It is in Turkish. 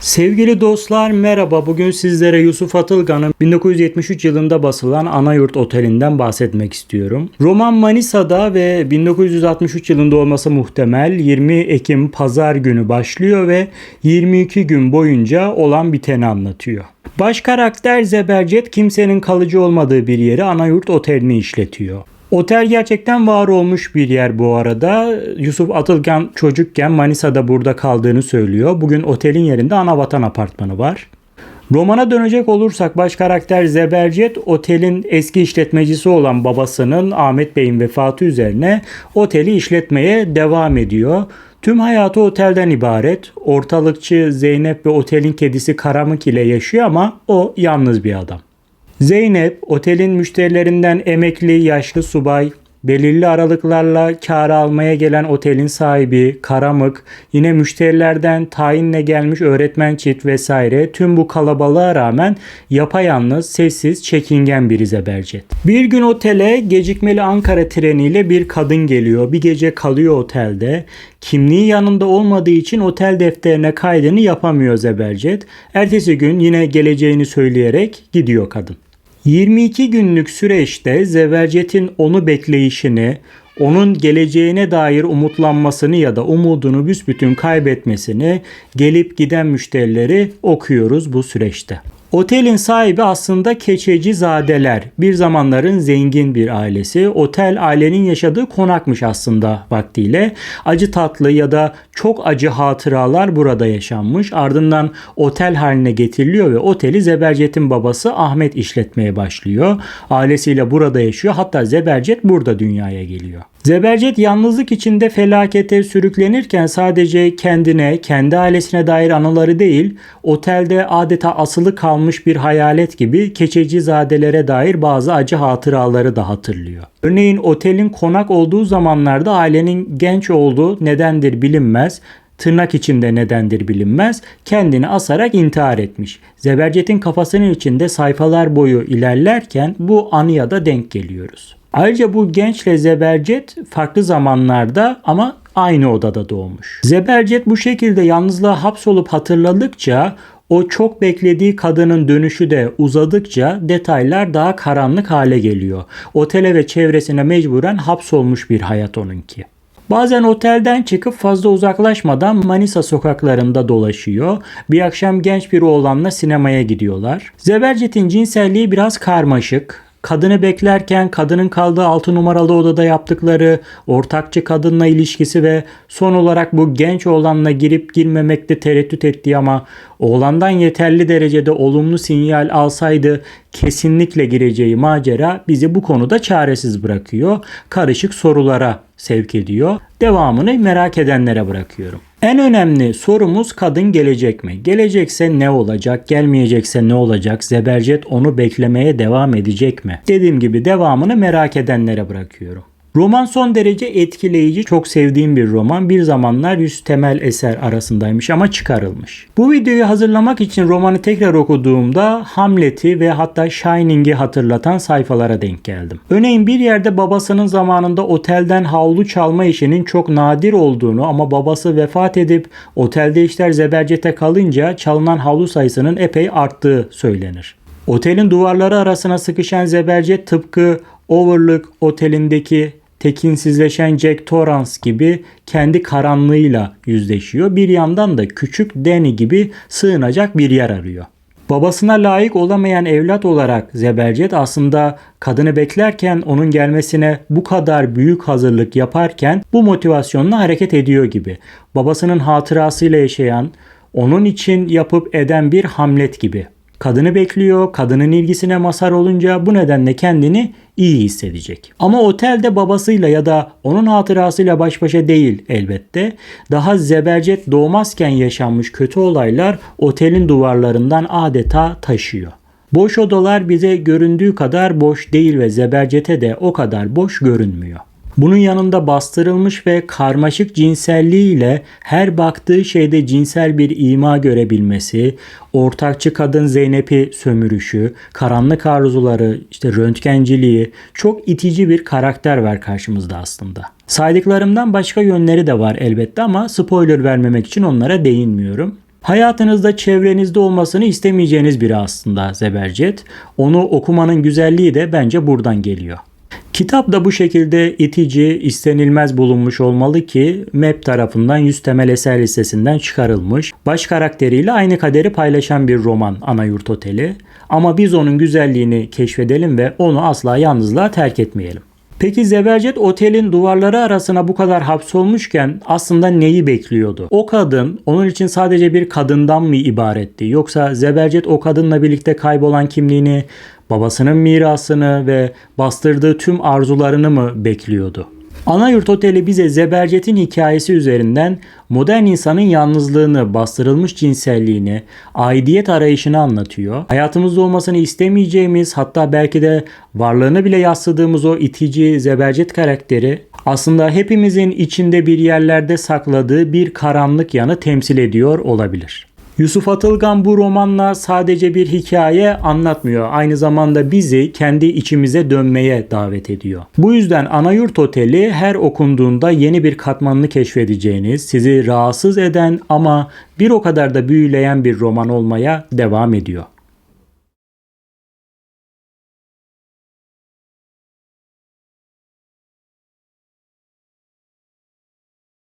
Sevgili dostlar merhaba. Bugün sizlere Yusuf Atılgan'ın 1973 yılında basılan Anayurt Oteli'nden bahsetmek istiyorum. Roman Manisa'da ve 1963 yılında olması muhtemel 20 Ekim pazar günü başlıyor ve 22 gün boyunca olan biteni anlatıyor. Baş karakter Zebercet kimsenin kalıcı olmadığı bir yeri Anayurt Oteli'ni işletiyor. Otel gerçekten var olmuş bir yer bu arada. Yusuf Atılgan çocukken Manisa'da burada kaldığını söylüyor. Bugün otelin yerinde Anavatan apartmanı var. Romana dönecek olursak baş karakter Zebercet otelin eski işletmecisi olan babasının Ahmet Bey'in vefatı üzerine oteli işletmeye devam ediyor. Tüm hayatı otelden ibaret. Ortalıkçı Zeynep ve otelin kedisi Karamık ile yaşıyor ama o yalnız bir adam. Zeynep otelin müşterilerinden emekli yaşlı subay, belirli aralıklarla kar almaya gelen otelin sahibi, karamık, yine müşterilerden tayinle gelmiş öğretmen çift vesaire tüm bu kalabalığa rağmen yapayalnız, sessiz, çekingen bir Zebercet. Bir gün otele gecikmeli Ankara treniyle bir kadın geliyor. Bir gece kalıyor otelde. Kimliği yanında olmadığı için otel defterine kaydını yapamıyor Zebercet. Ertesi gün yine geleceğini söyleyerek gidiyor kadın. 22 günlük süreçte Zebercet'in onu bekleyişini, onun geleceğine dair umutlanmasını ya da umudunu büsbütün kaybetmesini gelip giden müşterileri okuyoruz bu süreçte. Otelin sahibi aslında Keçeci Zadeler. Bir zamanların zengin bir ailesi. Otel ailenin yaşadığı konakmış aslında vaktiyle. Acı tatlı ya da çok acı hatıralar burada yaşanmış. Ardından otel haline getiriliyor ve oteli Zebercet'in babası Ahmet işletmeye başlıyor. Ailesiyle burada yaşıyor. Hatta Zebercet burada dünyaya geliyor. Zebercet yalnızlık içinde felakete sürüklenirken sadece kendine, kendi ailesine dair anıları değil, otelde adeta asılı kalmış bir hayalet gibi keçeci zadelere dair bazı acı hatıraları da hatırlıyor. Örneğin otelin konak olduğu zamanlarda ailenin genç olduğu nedendir bilinmez tırnak içinde nedendir bilinmez kendini asarak intihar etmiş. Zebercet'in kafasının içinde sayfalar boyu ilerlerken bu anıya da denk geliyoruz. Ayrıca bu gençle Zebercet farklı zamanlarda ama aynı odada doğmuş. Zebercet bu şekilde yalnızlığa hapsolup hatırladıkça o çok beklediği kadının dönüşü de uzadıkça detaylar daha karanlık hale geliyor. Otele ve çevresine mecburen hapsolmuş bir hayat onunki. Bazen otelden çıkıp fazla uzaklaşmadan Manisa sokaklarında dolaşıyor. Bir akşam genç bir oğlanla sinemaya gidiyorlar. Zebercet'in cinselliği biraz karmaşık. Kadını beklerken kadının kaldığı 6 numaralı odada yaptıkları, ortakçı kadınla ilişkisi ve son olarak bu genç oğlanla girip girmemekte tereddüt ettiği ama oğlandan yeterli derecede olumlu sinyal alsaydı kesinlikle gireceği macera bizi bu konuda çaresiz bırakıyor. Karışık sorulara sevk ediyor. Devamını merak edenlere bırakıyorum. En önemli sorumuz kadın gelecek mi? Gelecekse ne olacak? Gelmeyecekse ne olacak? Zebercet onu beklemeye devam edecek mi? Dediğim gibi devamını merak edenlere bırakıyorum. Roman son derece etkileyici, çok sevdiğim bir roman. Bir zamanlar 100 temel eser arasındaymış ama çıkarılmış. Bu videoyu hazırlamak için romanı tekrar okuduğumda Hamlet'i ve hatta Shining'i hatırlatan sayfalara denk geldim. Örneğin bir yerde babasının zamanında otelden havlu çalma işinin çok nadir olduğunu ama babası vefat edip otelde işler zebercete kalınca çalınan havlu sayısının epey arttığı söylenir. Otelin duvarları arasına sıkışan zebercet tıpkı Overlook otelindeki tekinsizleşen Jack Torrance gibi kendi karanlığıyla yüzleşiyor. Bir yandan da küçük Danny gibi sığınacak bir yer arıyor. Babasına layık olamayan evlat olarak Zebercet aslında kadını beklerken onun gelmesine bu kadar büyük hazırlık yaparken bu motivasyonla hareket ediyor gibi. Babasının hatırasıyla yaşayan, onun için yapıp eden bir Hamlet gibi. Kadını bekliyor, kadının ilgisine mazhar olunca bu nedenle kendini iyi hissedecek. Ama otelde babasıyla ya da onun hatırasıyla baş başa değil elbette. Daha zebercet doğmazken yaşanmış kötü olaylar otelin duvarlarından adeta taşıyor. Boş odalar bize göründüğü kadar boş değil ve zebercete de o kadar boş görünmüyor. Bunun yanında bastırılmış ve karmaşık cinselliğiyle her baktığı şeyde cinsel bir ima görebilmesi, ortakçı kadın Zeynep'i sömürüşü, karanlık arzuları, işte röntgenciliği çok itici bir karakter var karşımızda aslında. Saydıklarımdan başka yönleri de var elbette ama spoiler vermemek için onlara değinmiyorum. Hayatınızda çevrenizde olmasını istemeyeceğiniz biri aslında Zebercet. Onu okumanın güzelliği de bence buradan geliyor. Kitap da bu şekilde itici, istenilmez bulunmuş olmalı ki MEP tarafından 100 temel eser listesinden çıkarılmış. Baş karakteriyle aynı kaderi paylaşan bir roman Anayurt Oteli. Ama biz onun güzelliğini keşfedelim ve onu asla yalnızlığa terk etmeyelim. Peki Zebercet otelin duvarları arasına bu kadar hapsolmuşken aslında neyi bekliyordu? O kadın onun için sadece bir kadından mı ibaretti? Yoksa Zebercet o kadınla birlikte kaybolan kimliğini, babasının mirasını ve bastırdığı tüm arzularını mı bekliyordu? Anayurt Oteli bize Zebercet'in hikayesi üzerinden modern insanın yalnızlığını, bastırılmış cinselliğini, aidiyet arayışını anlatıyor. Hayatımızda olmasını istemeyeceğimiz hatta belki de varlığını bile yasladığımız o itici Zebercet karakteri aslında hepimizin içinde bir yerlerde sakladığı bir karanlık yanı temsil ediyor olabilir. Yusuf Atılgan bu romanla sadece bir hikaye anlatmıyor. Aynı zamanda bizi kendi içimize dönmeye davet ediyor. Bu yüzden Anayurt Oteli her okunduğunda yeni bir katmanını keşfedeceğiniz, sizi rahatsız eden ama bir o kadar da büyüleyen bir roman olmaya devam ediyor.